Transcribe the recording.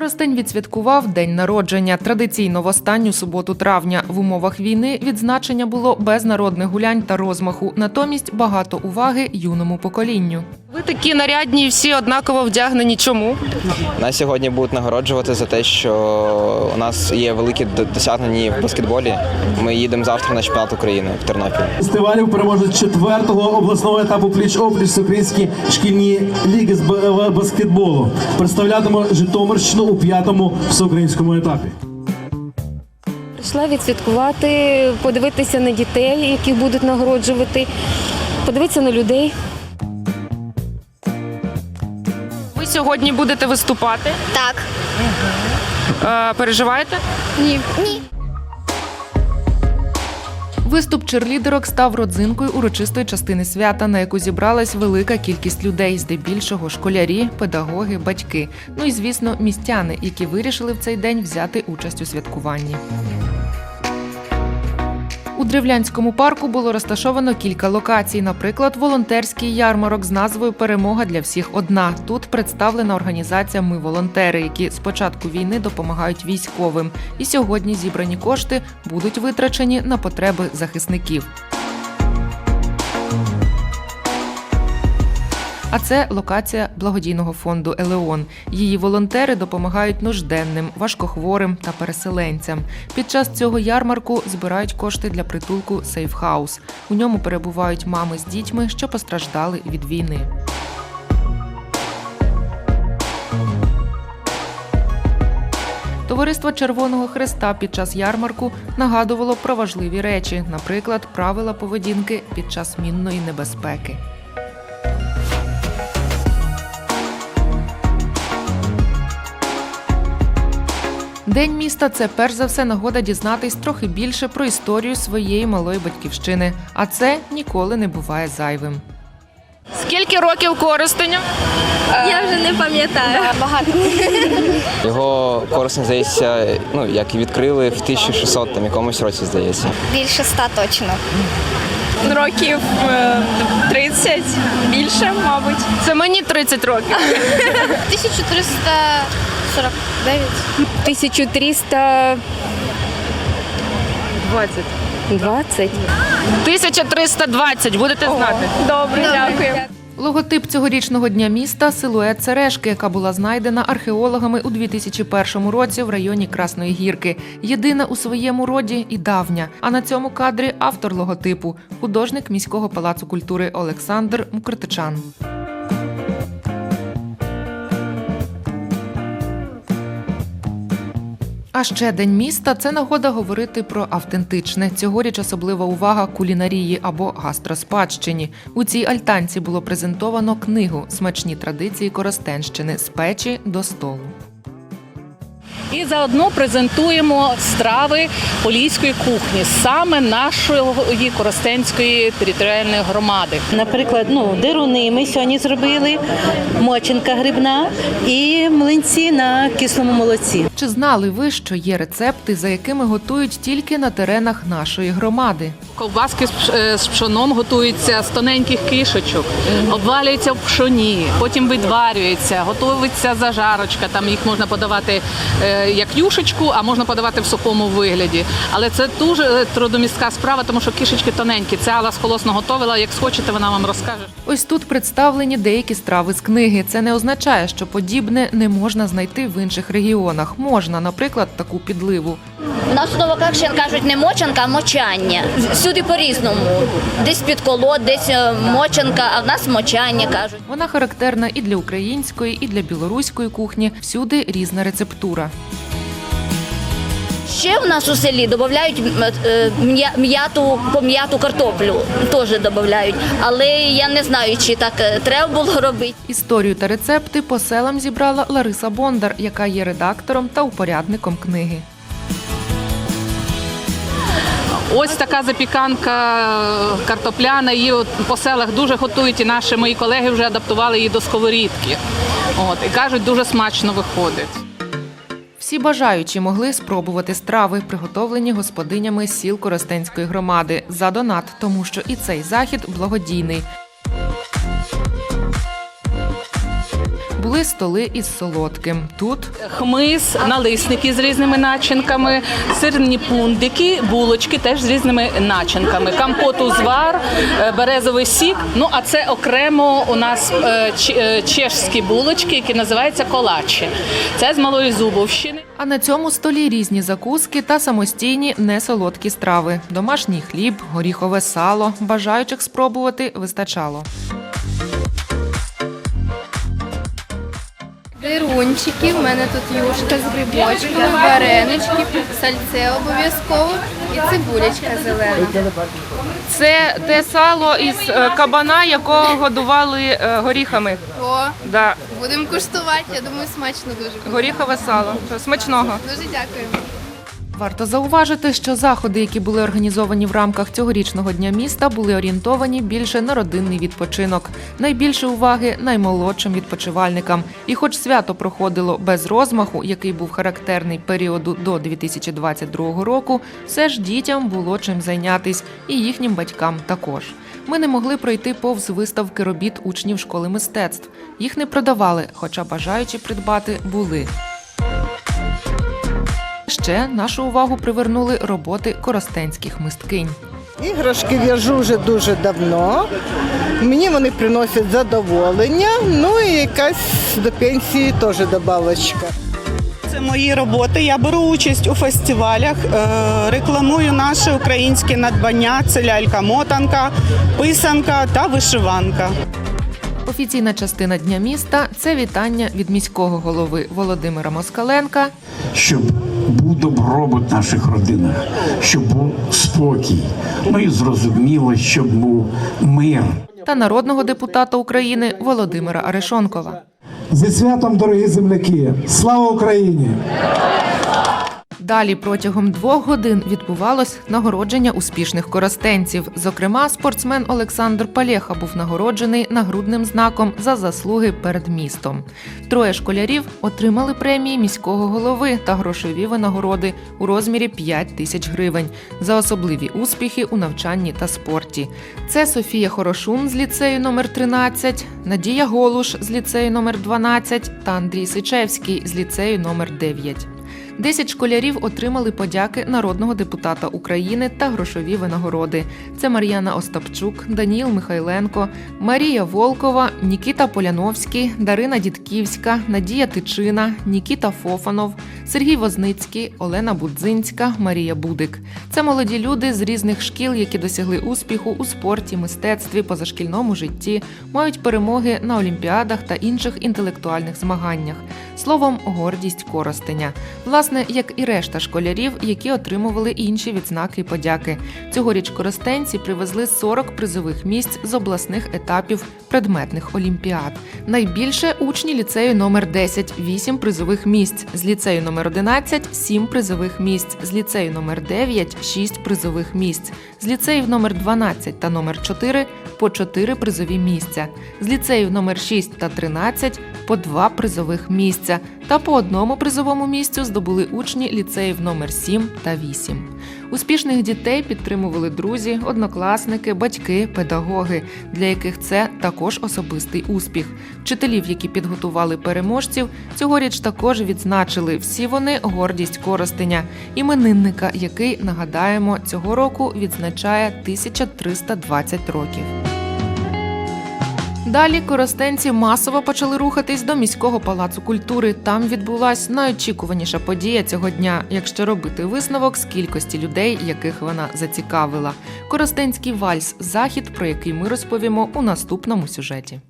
Коростень відсвяткував день народження. Традиційно в останню суботу травня. В умовах війни відзначення було без народних гулянь та розмаху. Натомість багато уваги юному поколінню. Ви такі нарядні, всі однаково вдягнені. Чому? Нас сьогодні будуть нагороджувати за те, що у нас є великі досягнення в баскетболі. Ми їдемо завтра на чемпіонат України в Тернопіль. фестивалів переможець четвертого обласного етапу пліч опліч всеукраїнські шкільні ліги з баскетболу. Представлятиме Житомирщину у п'ятому всеукраїнському етапі. Прийшла відсвяткувати, подивитися на дітей, яких будуть нагороджувати, подивитися на людей. Сьогодні будете виступати. Так. Е, переживаєте? Ні. Ні. Виступ черлідерок став родзинкою урочистої частини свята, на яку зібралась велика кількість людей, здебільшого школярі, педагоги, батьки. Ну і звісно, містяни, які вирішили в цей день взяти участь у святкуванні. У Древлянському парку було розташовано кілька локацій. Наприклад, волонтерський ярмарок з назвою Перемога для всіх одна. Тут представлена організація Ми волонтери, які з початку війни допомагають військовим. І сьогодні зібрані кошти будуть витрачені на потреби захисників. А це локація благодійного фонду Елеон. Її волонтери допомагають нужденним, важкохворим та переселенцям. Під час цього ярмарку збирають кошти для притулку Сейфхаус. У ньому перебувають мами з дітьми, що постраждали від війни. Товариство Червоного Хреста під час ярмарку нагадувало про важливі речі, наприклад, правила поведінки під час мінної небезпеки. День міста це перш за все нагода дізнатись трохи більше про історію своєї малої батьківщини. А це ніколи не буває зайвим. Скільки років користенню? Я вже не пам'ятаю. Багато. Його корисне здається, ну як і відкрили в 1600 там якомусь році, здається. Більше ста точно. років е, 30, більше, мабуть. Це мені 30 років. 1349. 1320. 20. 1320, будете знати. Добре, дякую. Логотип цьогорічного дня міста силует сережки, яка була знайдена археологами у 2001 році в районі Красної Гірки. Єдина у своєму роді і давня. А на цьому кадрі автор логотипу художник міського палацу культури Олександр Мкртичан. А ще день міста це нагода говорити про автентичне. Цьогоріч особлива увага кулінарії або гастроспадщині. У цій альтанці було презентовано книгу Смачні традиції Коростенщини з печі до столу. І заодно презентуємо страви поліської кухні саме нашої Коростенської територіальної громади. Наприклад, ну, деруни ми сьогодні зробили, мочинка грибна і млинці на кислому молоці. Чи знали ви, що є рецепти, за якими готують тільки на теренах нашої громади? Ковбаски з е, пшоном готуються з тоненьких кишечок, обвалюються в пшоні, потім відварюються, готується зажарочка. Там їх можна подавати е, як юшечку, а можна подавати в сухому вигляді. Але це дуже е, трудомістка справа, тому що кишечки тоненькі. Це Алла з колосно готовила. Як схочете, вона вам розкаже. Ось тут представлені деякі страви з книги. Це не означає, що подібне не можна знайти в інших регіонах. Можна, наприклад, таку підливу. У нас у Новокакшин кажуть не мочанка, а мочання. Всюди по-різному. Десь підколот, десь е, мочанка, а в нас мочання кажуть. Вона характерна і для української, і для білоруської кухні. Всюди різна рецептура. Ще в нас у селі додають е, м'яту, пом'яту картоплю. Теж додають. Але я не знаю, чи так е, треба було робити. Історію та рецепти по селам зібрала Лариса Бондар, яка є редактором та упорядником книги. Ось така запіканка е, картопляна. Її по селах дуже готують, і наші мої колеги вже адаптували її до сковорідки. От і кажуть, дуже смачно виходить. Всі бажаючі могли спробувати страви, приготовлені господинями сіл Коростенської громади за донат, тому що і цей захід благодійний. Були столи із солодким. Тут Хмиз, налисники з різними начинками, сирні пундики, булочки теж з різними начинками. Компот узвар, е, березовий сік. Ну а це окремо у нас е, е, чешські булочки, які називаються колачі. Це з малої зубовщини. А на цьому столі різні закуски та самостійні несолодкі страви: домашній хліб, горіхове сало. Бажаючих спробувати вистачало. Дирунчики, в мене тут юшка з грибочками, варенички, сальце обов'язково і цибулечка зелена. Це те сало із е, кабана, якого годували е, горіхами. О, Да, будемо куштувати, я думаю, смачно дуже буде. горіхове сало. Смачного. Дуже дякуємо. Варто зауважити, що заходи, які були організовані в рамках цьогорічного дня міста, були орієнтовані більше на родинний відпочинок. Найбільше уваги наймолодшим відпочивальникам. І, хоч свято проходило без розмаху, який був характерний періоду до 2022 року, все ж дітям було чим зайнятись, і їхнім батькам також. Ми не могли пройти повз виставки робіт учнів школи мистецтв. Їх не продавали, хоча бажаючі придбати були. Ще нашу увагу привернули роботи коростенських мисткинь. Іграшки в'яжу вже дуже давно. Мені вони приносять задоволення, ну і якась до пенсії теж добавочка. Це мої роботи. Я беру участь у фестивалях, е, рекламую наше українське надбання. Це лялька-мотанка, писанка та вишиванка. Офіційна частина дня міста це вітання від міського голови Володимира Москаленка щоб був добробут в наших родинах, щоб був спокій. Ну і зрозуміло, щоб був мир. та народного депутата України Володимира Арешонкова. Зі святом, дорогі земляки! Слава Україні! Далі протягом двох годин відбувалось нагородження успішних коростенців. Зокрема, спортсмен Олександр Палєха був нагороджений нагрудним знаком за заслуги перед містом. Троє школярів отримали премії міського голови та грошові винагороди у розмірі 5 тисяч гривень за особливі успіхи у навчанні та спорті. Це Софія Хорошун з ліцею номер 13, Надія Голуш з ліцею номер 12 та Андрій Сичевський з ліцею номер 9. Десять школярів отримали подяки народного депутата України та грошові винагороди. Це Мар'яна Остапчук, Даніл Михайленко, Марія Волкова, Нікіта Поляновський, Дарина Дідківська, Надія Тичина, Нікіта Фофанов, Сергій Возницький, Олена Будзинська, Марія Будик. Це молоді люди з різних шкіл, які досягли успіху у спорті, мистецтві, позашкільному житті, мають перемоги на олімпіадах та інших інтелектуальних змаганнях. Словом, гордість Коростеня. Власне, як і решта школярів, які отримували інші відзнаки і подяки. Цьогоріч коростенці привезли 40 призових місць з обласних етапів предметних олімпіад. Найбільше учні ліцею номер 10 – 8 призових місць, з ліцею номер 11 – 7 призових місць, з ліцею номер 9 – 6 призових місць, з ліцеїв номер 12 та номер 4 – по 4 призові місця, з ліцеїв номер 6 та 13 – по 2 призових місця. Та по одному призовому місцю здобули учні ліцеїв номер 7 та 8. Успішних дітей підтримували друзі, однокласники, батьки, педагоги, для яких це також особистий успіх. Вчителів, які підготували переможців, цьогоріч також відзначили всі вони гордість Коростеня, іменинника, який нагадаємо цього року відзначає 1320 років. Далі коростенці масово почали рухатись до міського палацу культури. Там відбулась найочікуваніша подія цього дня, якщо робити висновок з кількості людей, яких вона зацікавила. Коростенський вальс захід, про який ми розповімо у наступному сюжеті.